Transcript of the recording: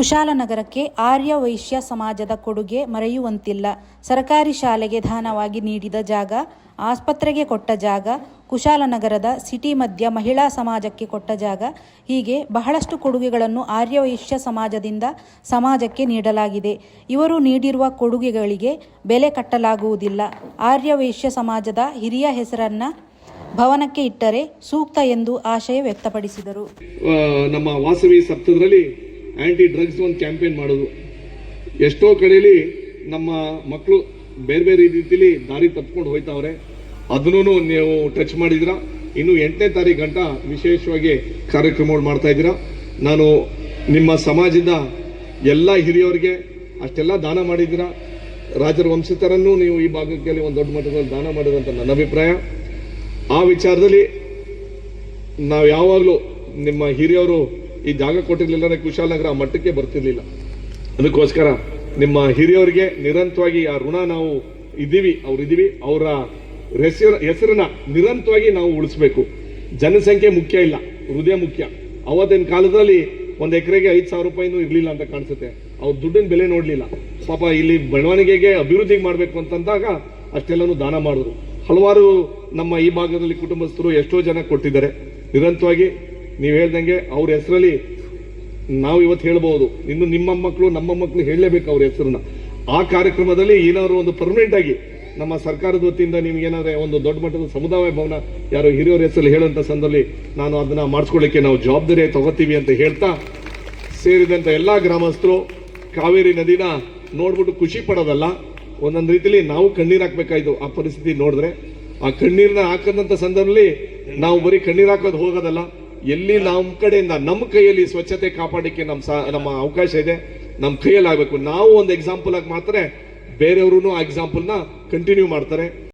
ಕುಶಾಲನಗರಕ್ಕೆ ಆರ್ಯ ವೈಶ್ಯ ಸಮಾಜದ ಕೊಡುಗೆ ಮರೆಯುವಂತಿಲ್ಲ. ಸರಕಾರಿ ಶಾಲೆಗೆ ದಾನವಾಗಿ ನೀಡಿದ ಜಾಗ, ಆಸ್ಪತ್ರೆಗೆ ಕೊಟ್ಟ ಜಾಗ, ಕುಶಾಲನಗರದ ಸಿಟಿ ಮಧ್ಯ ಮಹಿಳಾ ಸಮಾಜಕ್ಕೆ ಕೊಟ್ಟ ಜಾಗ, ಹೀಗೆ ಬಹಳಷ್ಟು ಕೊಡುಗೆಗಳನ್ನು ಆರ್ಯ ವೈಶ್ಯ ಸಮಾಜದಿಂದ ಸಮಾಜಕ್ಕೆ ನೀಡಲಾಗಿದೆ. ಇವರು ನೀಡಿರುವ ಕೊಡುಗೆಗಳಿಗೆ ಬೆಲೆ ಕಟ್ಟಲಾಗುವುದಿಲ್ಲ. ಆರ್ಯ ವೈಶ್ಯ ಸಮಾಜದ ಹಿರಿಯ ಹೆಸರನ್ನು ಭವನಕ್ಕೆ ಇಟ್ಟರೆ ಸೂಕ್ತ ಎಂದು ಆಶಯ ವ್ಯಕ್ತಪಡಿಸಿದರು. ನಮ್ಮ ವಾಸವಿ ಸಪ್ತದಲ್ಲಿ ಆಂಟಿ ಡ್ರಗ್ಸ್ ಒಂದು ಕ್ಯಾಂಪೇನ್ ಮಾಡೋದು. ಎಷ್ಟೋ ಕಡೆಯಲ್ಲಿ ನಮ್ಮ ಮಕ್ಕಳು ಬೇರೆ ಬೇರೆ ರೀತಿಲಿ ದಾರಿ ತಪ್ಕೊಂಡು ಹೋಯ್ತಾವ್ರೆ. ಅದನ್ನೂ ನೀವು ಟಚ್ ಮಾಡಿದಿರ. ಇನ್ನು ಎಂಟನೇ ತಾರೀಕು ಗಂಟ ವಿಶೇಷವಾಗಿ ಕಾರ್ಯಕ್ರಮಗಳು ಮಾಡ್ತಾ ಇದ್ದೀರಾ. ನಾನು ನಿಮ್ಮ ಸಮಾಜದ ಎಲ್ಲ ಹಿರಿಯವರಿಗೆ ಅಷ್ಟೆಲ್ಲ ದಾನ ಮಾಡಿದ್ದೀರಾ. ರಾಜರ ವಂಶಸ್ಥರನ್ನು ನೀವು ಈ ಭಾಗಕ್ಕೆ ಒಂದು ದೊಡ್ಡ ಮಟ್ಟದಲ್ಲಿ ದಾನ ಮಾಡಿದಂತ ನನ್ನ ಅಭಿಪ್ರಾಯ. ಆ ವಿಚಾರದಲ್ಲಿ ನಾವು ಯಾವಾಗಲೂ ನಿಮ್ಮ ಹಿರಿಯವರು ಈ ಜಾಗ ಕೊಟ್ಟಿರಲಿಲ್ಲ ಅಂದ್ರೆ ಕುಶಾಲನಗರ ಆ ಮಟ್ಟಕ್ಕೆ ಬರ್ತಿರ್ಲಿಲ್ಲ. ಅದಕ್ಕೋಸ್ಕರ ನಿಮ್ಮ ಹಿರಿಯವರಿಗೆ ನಿರಂತರವಾಗಿ ಆ ಋಣ ನಾವು ಇದ್ದೀವಿ, ಅವ್ರು ಇದ್ದೀವಿ, ಅವರ ಹೆಸರು, ಹೆಸರನ್ನ ನಿರಂತರವಾಗಿ ನಾವು ಉಳಿಸ್ಬೇಕು. ಜನಸಂಖ್ಯೆ ಮುಖ್ಯ ಇಲ್ಲ, ಹೃದಯ ಮುಖ್ಯ. ಅವತ್ತಿನ ಕಾಲದಲ್ಲಿ ಒಂದು ಎಕರೆಗೆ ಐದು ಸಾವಿರ ರೂಪಾಯಿನೂ ಇರಲಿಲ್ಲ ಅಂತ ಕಾಣಿಸುತ್ತೆ. ಅವ್ರು ದುಡ್ಡಿನ ಬೆಲೆ ನೋಡಲಿಲ್ಲ. ಪಾಪ ಇಲ್ಲಿ ಬೆಳವಣಿಗೆಗೆ ಅಭಿವೃದ್ಧಿಗೆ ಮಾಡಬೇಕು ಅಂತಂದಾಗ ಅಷ್ಟೆಲ್ಲನೂ ದಾನ ಮಾಡಿದ್ರು. ಹಲವಾರು ನಮ್ಮ ಈ ಭಾಗದಲ್ಲಿ ಕುಟುಂಬಸ್ಥರು ಎಷ್ಟೋ ಜನ ಕೊಟ್ಟಿದ್ದಾರೆ. ನಿರಂತರವಾಗಿ ನೀವು ಹೇಳ್ದಂಗೆ ಅವ್ರ ಹೆಸರಲ್ಲಿ ನಾವು ಇವತ್ತು ಹೇಳ್ಬೋದು. ಇನ್ನು ನಿಮ್ಮ ಮಕ್ಕಳು ನಮ್ಮ ಮಕ್ಕಳು ಹೇಳಲೇಬೇಕು ಅವ್ರ ಹೆಸರನ್ನ. ಆ ಕಾರ್ಯಕ್ರಮದಲ್ಲಿ ಏನಾದ್ರು ಒಂದು ಪರ್ಮನೆಂಟ್ ಆಗಿ ನಮ್ಮ ಸರ್ಕಾರದ ವತಿಯಿಂದ ನಿಮ್ಗೆ ಏನಾದ್ರೆ ಒಂದು ದೊಡ್ಡ ಮಟ್ಟದ ಸಮುದಾಯ ಭವನ ಯಾರು ಹಿರಿಯರ ಹೆಸರಲ್ಲಿ ಹೇಳುವಂತ ಸಂದರ್ಭದಲ್ಲಿ ನಾನು ಅದನ್ನ ಮಾಡಿಸ್ಕೊಳ್ಳಿಕ್ಕೆ ನಾವು ಜವಾಬ್ದಾರಿ ತಗೋತೀವಿ ಅಂತ ಹೇಳ್ತಾ ಸೇರಿದಂತ ಎಲ್ಲಾ ಗ್ರಾಮಸ್ಥರು, ಕಾವೇರಿ ನದಿನ ನೋಡ್ಬಿಟ್ಟು ಖುಷಿ ಪಡೋದಲ್ಲ, ಒಂದೊಂದು ರೀತಿಲಿ ನಾವು ಕಣ್ಣೀರು ಹಾಕ್ಬೇಕಾಯ್ತು ಆ ಪರಿಸ್ಥಿತಿ ನೋಡಿದ್ರೆ. ಆ ಕಣ್ಣೀರನ್ನ ಹಾಕದಂತ ಸಂದರ್ಭದಲ್ಲಿ ನಾವು ಬರೀ ಕಣ್ಣೀರು ಹಾಕೋದು ಹೋಗೋದಲ್ಲ ಎಲ್ಲಿ ನಮ್ಮ ಕಡೆಯಿಂದ ನಮ್ಮ ಕೈಯಲ್ಲಿ ಸ್ವಚ್ಛತೆ ಕಾಪಾಡಲಿಕ್ಕೆ ನಮ್ಮ ನಮ್ಮ ಅವಕಾಶ ಇದೆ ನಮ್ಮ ಕೈಯಲ್ಲಿ ಆಗಬೇಕು ನಾವು ಒಂದು ಎಕ್ಸಾಂಪಲ್ ಆಗಿ ಮಾತ್ರ ಬೇರೆಯವರು ಆ ಎಕ್ಸಾಂಪಲ್ನ ಕಂಟಿನ್ಯೂ ಮಾಡ್ತಾರೆ.